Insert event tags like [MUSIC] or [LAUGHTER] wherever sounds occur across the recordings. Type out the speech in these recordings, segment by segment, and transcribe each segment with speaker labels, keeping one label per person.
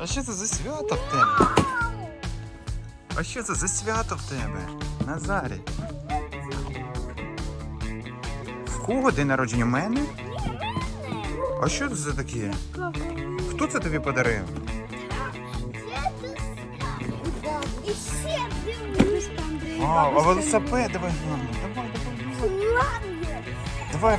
Speaker 1: А що це за свято в тебе? А що це за свято в тебе? Назарі? В кого день народження? У мене? А що це за таке? Хто це тобі подарив? А, а велосипед, давай глянемо. Давай, давай. Давай.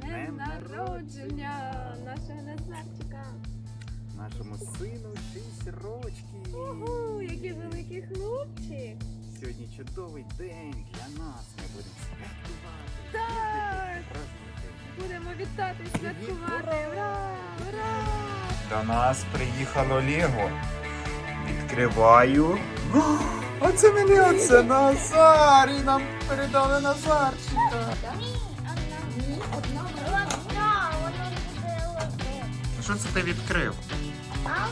Speaker 2: Днем народження нашого Назарчика.
Speaker 1: Нашому сину 6 рочків.
Speaker 2: Ого, який великий хлопчик.
Speaker 1: Сьогодні чудовий день для нас. Ми будемо святкувати.
Speaker 2: Так. Будемо вітати, святкувати. Ура! Ура!
Speaker 1: До нас приїхало Лего. Відкриваю. О, А це мені оце [LAUGHS] Назар! І нам передали Назарчика.
Speaker 3: Ні, одна. Одна, воно буде лежати.
Speaker 1: А Що це ти відкрив?
Speaker 3: А.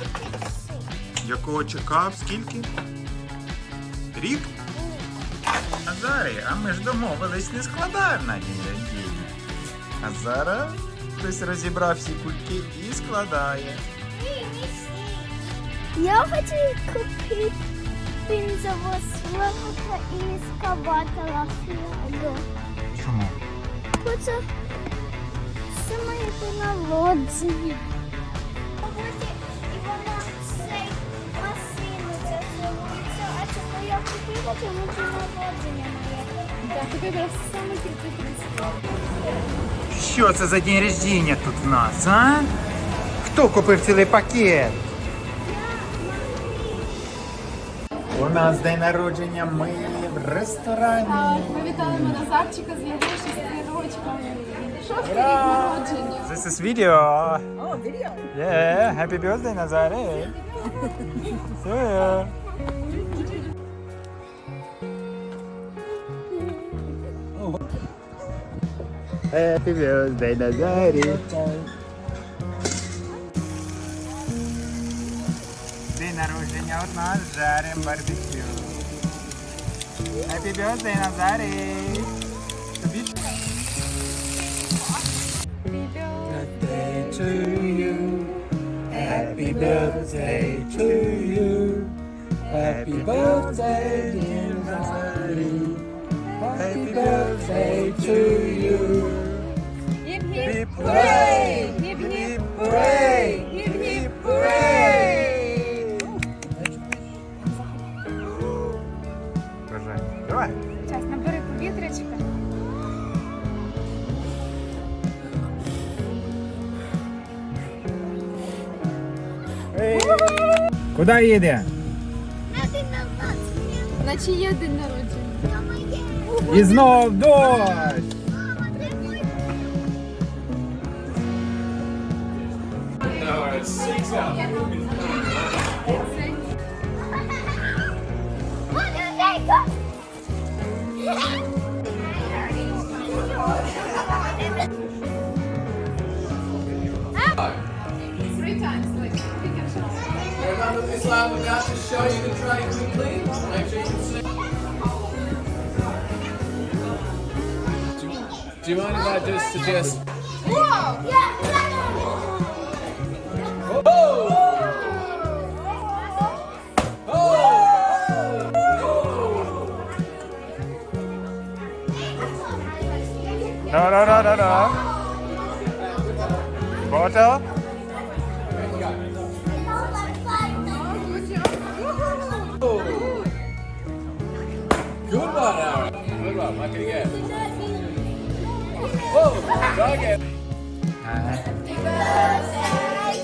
Speaker 1: Якого чекав? Скільки? Рік? Назарі, а ми ж домовились не складаємо на день рождення. А зараз хтось розібрав всі кульки і складає.
Speaker 3: Я хочу купити бензового слоника і ескаватора флягу.
Speaker 1: Чому?
Speaker 3: оце це моє понародження. Це моє.
Speaker 2: Так.
Speaker 1: Що це за день рождения тут в нас, а? Хто купив цілий пакет? У нас день народження, ми в ресторані.
Speaker 2: Ми вітаємо Назарчика з його 60
Speaker 1: This is video. Oh, video? Yeah, happy birthday, Nazare. See you. Happy birthday, Nazare. День народження от нас жарим барбекю. Happy birthday, Назарі. Тобі To you. Happy birthday to you. Happy birthday, dear Nazari. Happy birthday to you.
Speaker 2: Hip
Speaker 1: hip hooray! Куди їде?
Speaker 3: На день народження.
Speaker 2: На чиє день народження?
Speaker 3: На моє.
Speaker 1: І знов дощ!
Speaker 3: Мама, тримай.
Speaker 4: Line we got to show you to try quickly. Make sure you can see. Do you mind if I just suggest?
Speaker 3: Whoa, yeah,
Speaker 1: No, no, no, no, no. Bottle?
Speaker 4: Good one, Aaron. Good one. Make it again. Whoa! Try again.
Speaker 1: Happy birthday,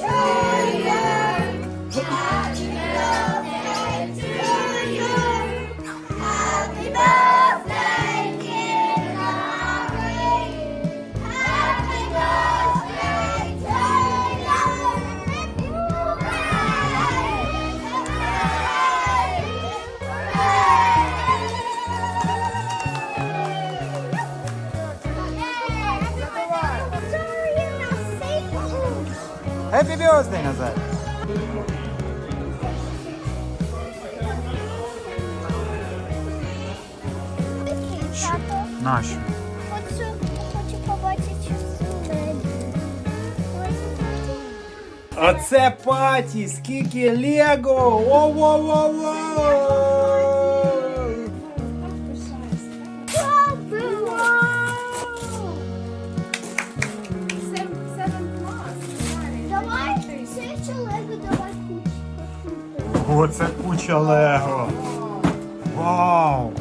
Speaker 1: Назар!
Speaker 3: Тато,
Speaker 1: Нащо?
Speaker 3: хочу, хочу побачити.
Speaker 1: Оце паті! Скільки Лего! Воу-воу-воу-воу!
Speaker 3: Кучку.
Speaker 1: Оце куча Лего! Вау!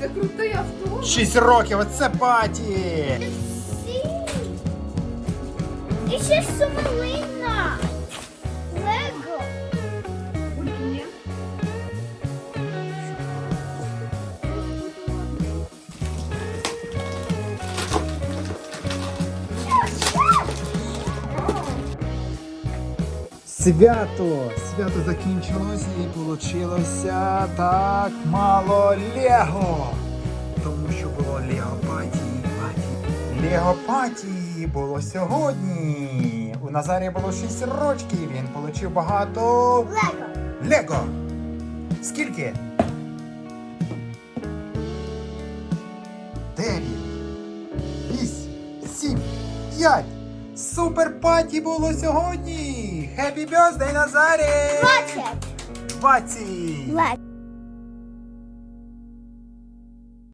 Speaker 2: Це крутий автобус.
Speaker 1: Шість років, оце паті!
Speaker 3: І ще сумлинна.
Speaker 1: Свято! Свято закінчилось і вийшло так мало Лего. Тому що було Лего паті. паті. Лего паті було сьогодні. У Назарі було 6 рочків. Він отримав багато
Speaker 3: Лего.
Speaker 1: Лего. Скільки? Дев'ять. Вісім. Сім. П'ять. Супер паті було сьогодні! Хеппі бьоздей, Назарі!
Speaker 3: Двадцять.
Speaker 1: 20!
Speaker 3: Лего.